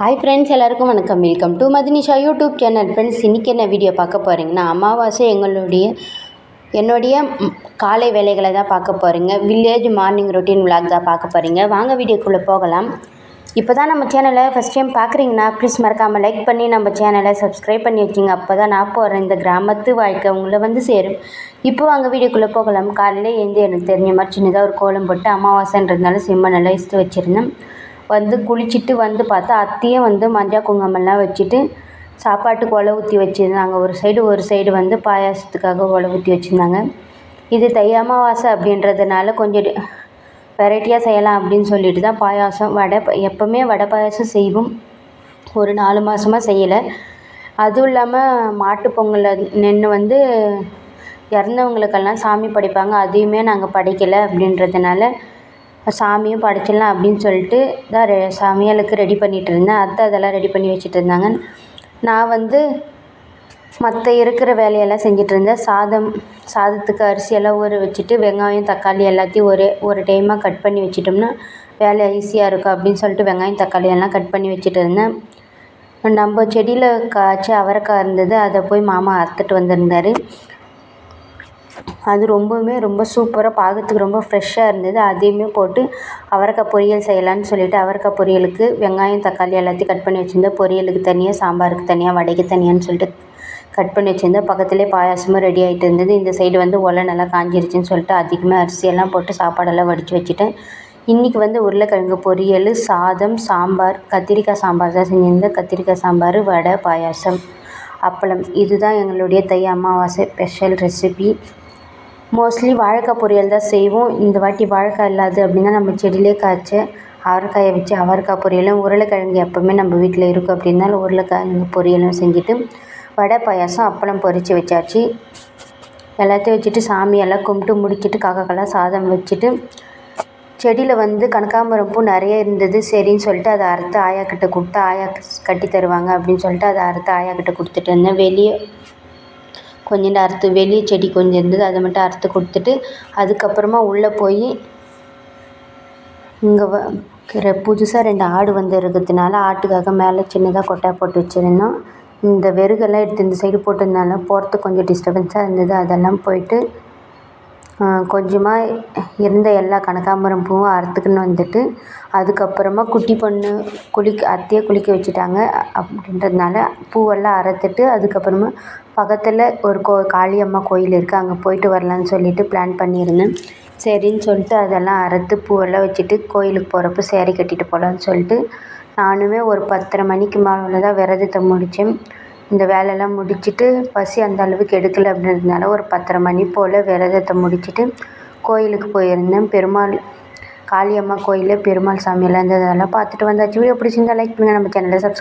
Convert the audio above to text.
Hi friends எல்லாருக்கும் வணக்கம். Welcome to Madhinisha YouTube channel friends இன்றைக்கி என்ன வீடியோ பார்க்க போகிறீங்கன்னா அமாவாசை எங்களுடைய என்னுடைய காலை வேலைகளை தான் பார்க்க போகிறீங்க வில்லேஜ் மார்னிங் ரொட்டீன் விளாக் தான் பார்க்க போகிறீங்க வாங்க வீடியோக்குள்ளே போகலாம். இப்போ தான் நம்ம சேனலை ஃபஸ்ட் டைம் பார்க்குறீங்கன்னா ப்ளீஸ் மறக்காமல் லைக் பண்ணி நம்ம சேனலை சப்ஸ்கிரைப் பண்ணி வச்சிங்க. அப்போ தான் நான் போகிறேன் இந்த கிராமத்து வாழ்க்கை உங்களை வந்து சேரும். இப்போ வாங்க வீடியோக்குள்ளே போகலாம். காலையில் எழுந்து எனக்கு தெரிஞ்ச மாதிரி சின்னதாக ஒரு கோலம் போட்டு அமாவாசைன்றதுனால சிம்ம நல்லா இஸ்து வச்சுருந்தேன். வந்து குளிச்சுட்டு வந்து பார்த்தா அத்தையும் வந்து மஞ்சள் குங்குமம்லாம் வச்சுட்டு சாப்பாட்டுக்கு ஒலை ஊற்றி வச்சுருந்தாங்க. ஒரு சைடு ஒரு சைடு வந்து பாயாசத்துக்காக ஒலை ஊற்றி வச்சுருந்தாங்க. இது தை அமாவாசை அப்படின்றதுனால கொஞ்சம் வெரைட்டியாக செய்யலாம் அப்படின்னு சொல்லிட்டு தான் பாயாசம் வடை எப்போவுமே வடை பாயாசம் செய்வோம். ஒரு நாலு மாதமாக செய்யலை. அதுவும் இல்லாமல் மாட்டுப்பொங்கல் நின்று வந்து இறந்தவங்களுக்கெல்லாம் சாமி படைப்பாங்க. அதையுமே நாங்கள் படைக்கலை அப்படின்றதுனால சாமியும் படைச்சிடலாம் அப்படின்னு சொல்லிட்டு தான் ரெ சமையலுக்கு ரெடி பண்ணிகிட்டு இருந்தேன். அத்தை அதெல்லாம் ரெடி பண்ணி வச்சுட்டு இருந்தாங்க. நான் வந்து மற்ற இருக்கிற வேலையெல்லாம் செஞ்சுட்டு இருந்தேன். சாதம் சாதத்துக்கு அரிசியெல்லாம் ஊற வச்சுட்டு வெங்காயம் தக்காளி எல்லாத்தையும் ஒரே ஒரு டைமாக கட் பண்ணி வச்சிட்டோம்னா வேலை ஈஸியாக இருக்கும் அப்படின்னு சொல்லிட்டு வெங்காயம் தக்காளி எல்லாம் கட் பண்ணி வச்சுட்டு இருந்தேன். நம்ம செடியில் காய்ச்சி அவரைக்காய் இருந்தது. அதை போய் மாமா அறுத்துட்டு வந்திருந்தாரு. அது ரொம்பவுமே ரொம்ப சூப்பராக பார்க்கறதுக்கு ரொம்ப ஃப்ரெஷ்ஷாக இருந்தது. அதையுமே போட்டு அவரைக்காய் பொரியல் செய்யலான்னு சொல்லிவிட்டு அவரைக்காய் பொரியலுக்கு வெங்காயம் தக்காளி எல்லாத்தையும் கட் பண்ணி வச்சுருந்தேன். பொரியலுக்கு தனியாக சாம்பாருக்கு தனியாக வடைக்கு தனியான்னு சொல்லிட்டு கட் பண்ணி வச்சுருந்தேன். பக்கத்துலேயே பாயாசமும் ரெடி ஆகிட்டு இருந்தது. இந்த சைடு வந்து ஒலை நல்லா காஞ்சிருச்சுன்னு சொல்லிட்டு அதிகமாக அரிசியெல்லாம் போட்டு சாப்பாடெல்லாம் வடித்து வச்சுட்டேன். இன்றைக்கி வந்து உருளைக்கிழங்கு பொரியல் சாதம் சாம்பார் கத்திரிக்காய் சாம்பார் தான் செஞ்சுருந்தேன். கத்திரிக்காய் சாம்பார் வடை பாயாசம் அப்பளம். இதுதான் எங்களுடைய தை அமாவாசை ஸ்பெஷல் ரெசிபி மோஸ்ட்லி வாழைக்காய் பொரியல் தான் செய்வோம். இந்த வாட்டி வாழைக்காய் இல்லாது அப்படின்னா நம்ம செடியிலே காய்ச்ச அவரைக்காயை வச்சு அவரைக்காய் பொரியலும் உருளைக்கிழங்கு எப்போவுமே நம்ம வீட்டில் இருக்கும் அப்படின்னாலும் உருளைக்கிழங்கு பொரியலும் செஞ்சுட்டு வடை பாயாசம் அப்பளம் பொரித்து வச்சாச்சு. எல்லாத்தையும் வச்சுட்டு சாமியெல்லாம் கும்பிட்டு முடிச்சுட்டு காக்காக்கெல்லாம் சாதம் வச்சுட்டு செடியில் வந்து கனகாம்பரம் பூ நிறைய இருந்தது. சரின்னு சொல்லிட்டு அதை அறுத்து ஆயா கிட்டே கொடுத்து ஆயா கட்டி தருவாங்க அப்படின்னு சொல்லிட்டு அதை அறுத்து ஆயா கிட்டே கொடுத்துட்டு இருந்தேன். வெளியே கொஞ்சோண்டு அறுத்து வெளியே செடி கொஞ்சம் இருந்தது அதை மட்டும் அறுத்து கொடுத்துட்டு அதுக்கப்புறமா உள்ளே போய் இங்கே வ புதுசாக ரெண்டு ஆடு வந்து இருக்கிறதுனால ஆட்டுக்காக மேலே சின்னதாக கொட்டை போட்டு வச்சுருந்தோம். இந்த வெறுகெல்லாம் எடுத்து இந்த சைடு போட்டிருந்தனால போகிறதுக்கு கொஞ்சம் டிஸ்டபன்ஸாக இருந்தது. அதெல்லாம் போய்ட்டு கொஞ்சமாக இருந்த எல்லா கனகாம்பரம் பூவும் அறுத்துக்கின்னு வந்துட்டு அதுக்கப்புறமா குட்டி பொண்ணு குளிக்க அத்தையை குளிக்க வச்சுட்டாங்க. அப்படின்றதுனால பூவெல்லாம் அறுத்துட்டு அதுக்கப்புறமா பக்கத்தில் ஒரு கோ காளியம்மா கோயில் இருக்குது அங்கே போயிட்டு வரலான்னு சொல்லிட்டு பிளான் பண்ணியிருந்தேன். சரின்னு சொல்லிட்டு அதெல்லாம் அறுத்து பூவெல்லாம் வச்சுட்டு கோயிலுக்கு போகிறப்ப சேரீ கட்டிட்டு போகலான்னு சொல்லிட்டு நானுமே ஒரு பத்தரை மணிக்கு மேலே தான் விரதத்தை முடித்தேன் இந்த வேலையெல்லாம் முடிச்சுட்டு பசி அந்த அளவுக்கு எடுக்கலை அப்படின்றதுனால ஒரு பத்தரை மணி போல் விரதத்தை முடிச்சுட்டு கோயிலுக்கு போயிருந்தேன். பெருமாள் காளியம்மா கோயிலில் பெருமாள் சாமியெல்லாம் இருந்தது. அதெல்லாம் பார்த்துட்டு வந்தாச்சு. வீடியோ பிடிச்சிருந்தா லைக் பண்ணுங்கள் நம்ம சேனலை சப்ஸ்